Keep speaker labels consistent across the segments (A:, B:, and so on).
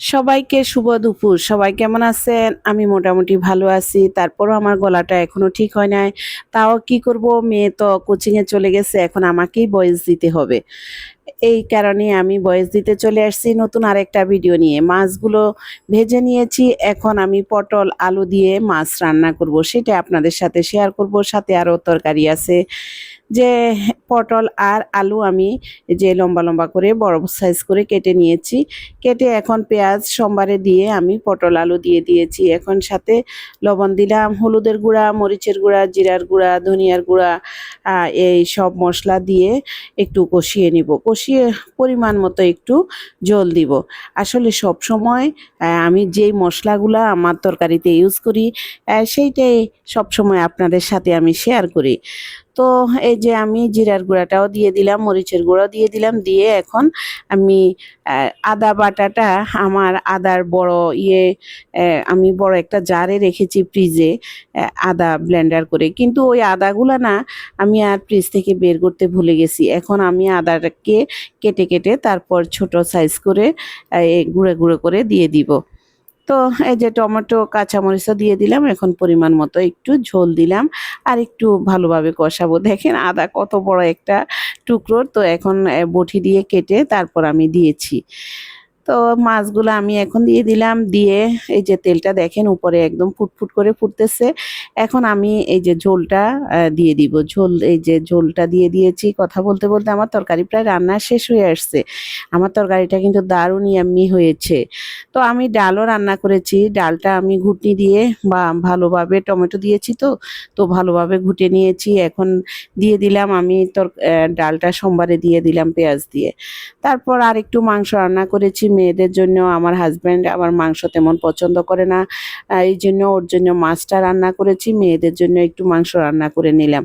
A: সবাইকে শুভ দুপুর। সবাই কেমন আছেন? আমি মোটামুটি ভালো আছি। তারপরও আমার গলাটা এখনও ঠিক হয় নাই। তাও কি করব? মেয়ে তো কোচিংয়ে চলে গেছে। এখন আমাকেই বয়স দিতে হবে। এই কারণে আমি বয়স দিতে চলে আসছি নতুন আরেকটা ভিডিও নিয়ে। মাছগুলো ভেজে নিয়েছি। এখন আমি পটল, আলু দিয়ে মাছ রান্না করব। সেটা আপনাদের সাথে শেয়ার করব। সাথে আরও তরকারি আছে। যে পটল আর আলু আমি যে লম্বা লম্বা করে, বড় সাইজ করে কেটে নিয়েছি। কেটে এখন পেঁয়াজ সোমবারে দিয়ে আমি পটল আলু দিয়ে দিয়েছি। এখন সাথে লবণ দিলাম, হলুদের গুঁড়া, মরিচের গুঁড়া, জিরার গুঁড়া, ধনিয়ার গুঁড়া এই সব মশলা দিয়ে একটু কষিয়ে নিব। কষিয়ে পরিমাণ মতো একটু জল দিব। আসলে সব সময় আমি যেই মশলাগুলো আমার তরকারিতে ইউজ করি সেইটাই সব সময় আপনাদের সাথে আমি শেয়ার করি। তো এই যে আমি জিরার গুঁড়াটাও দিয়ে দিলাম, মরিচের গুঁড়াও দিয়ে দিলাম, দিয়ে এখন আমি আদা বাটাটা আমার আদার বড় ইয়ে আমি বড় একটা জারে রেখেছি ফ্রিজে আদা ব্লেন্ডার করে। কিন্তু ওই আদাগুলা না আমি আর ফ্রিজ থেকে বের করতে ভুলে গেছি। এখন আমি আদাটাকে কেটে কেটে তারপর ছোট সাইজ করে গুঁড়ো গুঁড়ো করে দিয়ে দিব। তো এই যে টমেটো, কাঁচামরিচও দিয়ে দিলাম, এখন পরিমাণ মতো একটু ঝোল দিলাম। আর একটু ভালোভাবে কষাবো। দেখেন আদা কত বড় একটা টুকরো। তো এখন বটি দিয়ে কেটে তারপর আমি দিয়েছি। তো মাছগুলো আমি এখন দিয়ে দিলাম, দিয়ে এই যে তেলটা দেখেন উপরে একদম ফুটফুট করে ফুটতেছে। এখন আমি এই যে ঝোলটা দিয়ে দিব। ঝোল, এই যে ঝোলটা দিয়ে দিয়েছি। কথা বলতে বলতে আমার তরকারি প্রায় রান্না শেষ হয়ে আসছে। আমার তরকারিটা কিন্তু দারুণ ইয়াম্মি হয়েছে। তো আমি ডালও রান্না করেছি। ডালটা আমি ঘুটনি দিয়ে বা ভালোভাবে টমেটো দিয়েছি তো তো ভালোভাবে ঘুটে নিয়েছি। এখন দিয়ে দিলাম আমি তোর ডালটা সোমবারে দিয়ে দিলাম পেঁয়াজ দিয়ে। তারপর আর একটু মাংস রান্না করেছি। মেয়েদের জন্য আমার হাজব্যান্ড আমার মাংস তেমন পছন্দ করে না। এই জন্য ওর জন্য মাছটা রান্না করেছি, মেয়েদের জন্য একটু মাংস রান্না করে নিলাম।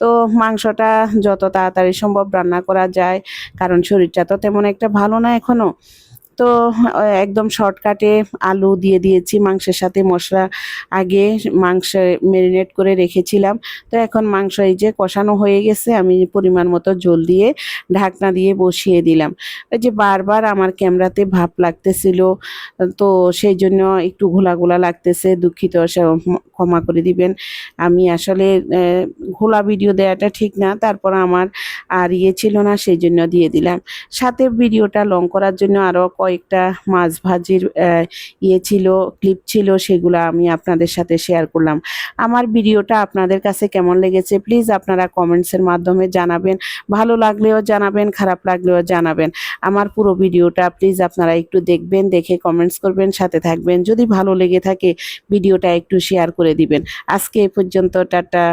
A: তো মাংসটা যত তাড়াতাড়ি সম্ভব রান্না করা যায়, কারণ শরীরটা তো তেমন একটা ভালো না এখনও। তো একদম শর্টকাটে আলু দিয়ে দিয়েছি, মাংসের সাথে মশলা আগে মাংস ম্যারিনেট করে রেখেছিলাম। তো এখন মাংস এই যে কষানো হয়ে গেছে, আমি পরিমাণ মতো জল দিয়ে ঢাকনা দিয়ে বসিয়ে দিলাম। ওই যে বারবার আমার ক্যামেরাতে ভাপ লাগতেছিল, তো সেই জন্য একটু ঘোলা ঘোলা লাগতেছে, দুঃখিত ক্ষমা করে দিবেন। আমি আসলে ঘোলা ভিডিও দেওয়াটা ঠিক না, তারপর আমার আর ইয়ে ছিল না সেই জন্য দিয়ে দিলাম। সাথে ভিডিওটা লং করার জন্য আরও কয়েকটা মাছ ভাজির ইয়ে ছিল ক্লিপ ছিল, সেগুলো আমি আপনাদের সাথে শেয়ার করলাম। আমার ভিডিওটা আপনাদের কাছে কেমন লেগেছে প্লিজ আপনারা কমেন্টসের মাধ্যমে জানাবেন। ভালো লাগলেও জানাবেন, খারাপ লাগলেও জানাবেন। আমার পুরো ভিডিওটা প্লিজ আপনারা একটু দেখবেন, দেখে কমেন্টস করবেন, সাথে থাকবেন। যদি ভালো লেগে থাকে, ভিডিওটা একটু শেয়ার করে দিবেন। আজকে এ পর্যন্ত, টাটা।